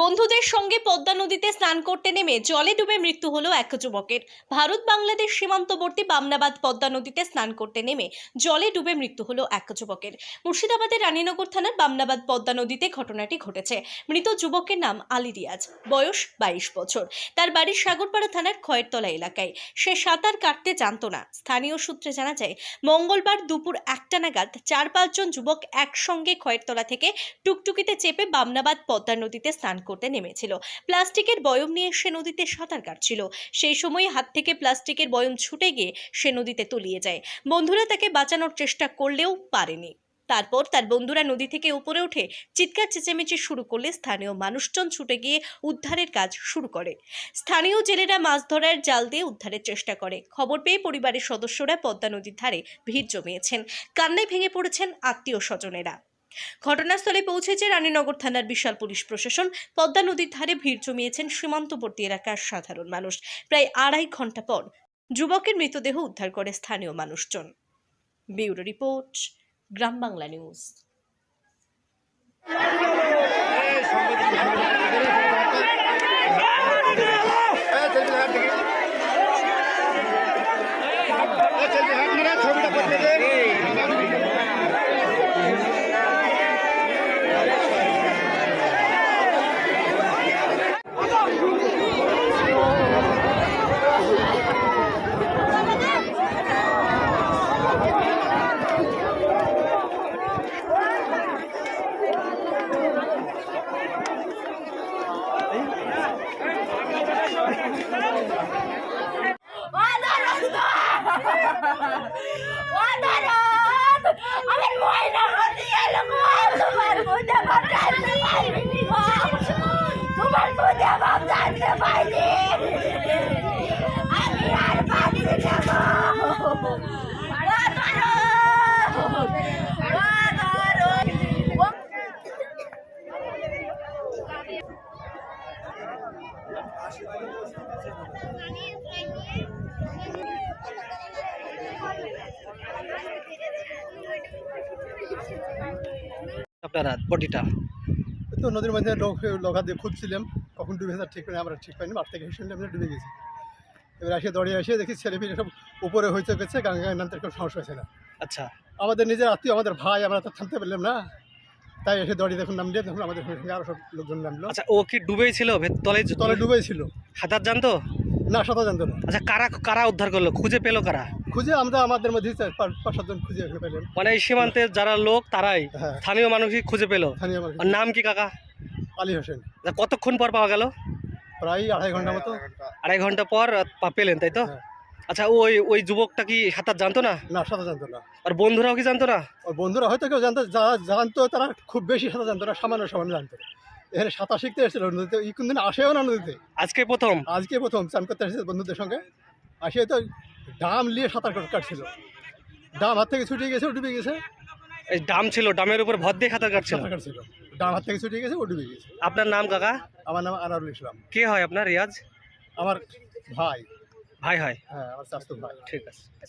বন্ধুদের সঙ্গে পদ্মা নদীতে স্নান করতে নেমে জলে ডুবে মৃত্যু হলো এক যুবকের। ভারত বাংলাদেশ সীমান্তবর্তী বামনাবাদ পদ্মা নদীতে স্নান করতে নেমে জলে ডুবে মৃত্যু হলো এক যুবকের। মুর্শিদাবাদের রানীনগর থানার বামনাবাদ পদ্মা নদীতে ঘটনাটি ঘটেছে। মৃত যুবকের নাম আলী রিয়াজ। বয়স বাইশ বছর। তার বাড়ি সাগরপাড়া থানার খয়েরতলা এলাকায়। সে সাঁতার কাটতে জানতো না। স্থানীয় সূত্রে জানা যায়, মঙ্গলবার দুপুর একটা নাগাদ চার পাঁচজন যুবক একসঙ্গে খয়েরতলা থেকে টুকটুকিতে চেপে বামনাবাদ পদ্মা নদীতে স্নান করতে নেমেছিল। প্লাস্টিকের বয়ম নিয়ে সে নদীতে সাঁতার কাটছিল। সেই সময় হাত থেকে প্লাস্টিকের বয়ম ছুটে গিয়ে সে নদীতে তলিয়ে যায়। বন্ধুরা তাকে বাঁচানোর চেষ্টা করলেও পারেনি। তারপর তার বন্ধুরা নদী থেকে উপরে উঠে চিৎকার চেঁচেমেচি শুরু করলে স্থানীয় মানুষজন ছুটে গিয়ে উদ্ধারের কাজ শুরু করে। স্থানীয় জেলেরা মাছ ধরার জাল দিয়ে উদ্ধারের চেষ্টা করে। খবর পেয়ে পরিবারের সদস্যরা পদ্মা নদীর ধারে ভিড় জমিয়েছেন। কান্নায় ভেঙে পড়েছেন আত্মীয় স্বজনেরা। ঘটনাস্থলে পৌঁছেছে রানীনগর থানার বিশাল পুলিশ প্রশাসন। পদ্মা নদীর ধারে ভিড় জমিয়েছেন সীমান্তবর্তী এলাকার সাধারণ মানুষ। প্রায় আড়াই ঘণ্টা পর যুবকের মৃতদেহ উদ্ধার করে স্থানীয় মানুষজন। Bureau report, Gram Bangla news. বুঝে বাপ জানতে পারিনি গো তোমার বুঝে বাপ জানতে পারিনি আপনারা বডিটা? তো নদীর মধ্যে লোক লোকা দিয়ে খুঁজছিলাম কখন ডুবে গেছে ঠিক করে আমরা ঠিক পাইনি মাঠ থেকে শুনলে আমরা ডুবে গেছি। এবার এসে দড়িয়ে এসে দেখি ছেলে পিলে সব উপরে হইতে গেছে গাঙ্গা গায়ে নামতে কোনো সমস্যা হয়েছে না। আচ্ছা। আমাদের নিজের আত্মীয় আমাদের ভাই আমরা তো থামতে পারলাম না। তাই এসে দড়ি দেখুন নামলে দেখুন আমাদের আরও সব লোকজন নামলো। আচ্ছা ও কি ডুবেই ছিল? তলে তলে ডুবেই ছিল। হাতার জানতো? না সাঁতার জানতো না আচ্ছা কারা কারা উদ্ধার করল? খুঁজে পেল কারা? খুঁজে আমরা আমাদের মধ্যে পাঁচ সাতজন খুঁজে পেলেন। মানে এই সীমান্তের যারা লোক তারাই হ্যাঁ। স্থানীয় মানুষই খুঁজে পেল? স্থানীয় মানুষ। নাম কি কাকা? আলী হোসেন। কতক্ষণ পর পাওয়া গেল? প্রায় আড়াই ঘণ্টা মতো। আড়াই ঘণ্টা পর পেলেন তাই তো? হ্যাঁ। আচ্ছা ওই ওই যুবকটা কি সাঁতার জানতো না? না সাঁতার জানতো না। আর বন্ধুরাও কি জানতো না? বন্ধুরা হয়তো কেউ জানতো যারা জানতো তারা খুব বেশি সাঁতার জানতো না সামান্য সামান্য জানতো এখানে সাঁতার শিখতে এসেছিল নদীতে। এই কোনদিন আসেও না নদীতে। আজকে প্রথম? আজকে প্রথম চান করতে এসেছে বন্ধুদের সঙ্গে। আসে তো ডাম নিয়ে সাঁতার কাট- কাটছিল। ডাম হাত থেকে ছুটিয়ে গেছে ও ডুবে গেছে। এই ডাম ছিল ডামের উপর ভর দিয়ে সাঁতার কাটছিল? সাঁতার কাটছিল। ডাম হাত থেকে ছুটিয়ে গেছে ও ডুবে গেছে। আপনার নাম কাকা? আমার নাম আনারুল ইসলাম। কে হয় আপনার রিয়াজ? আমার ভাই। ভাই হয়? হ্যাঁ আমার স্বাস্থ্য ভাই। ঠিক আছে।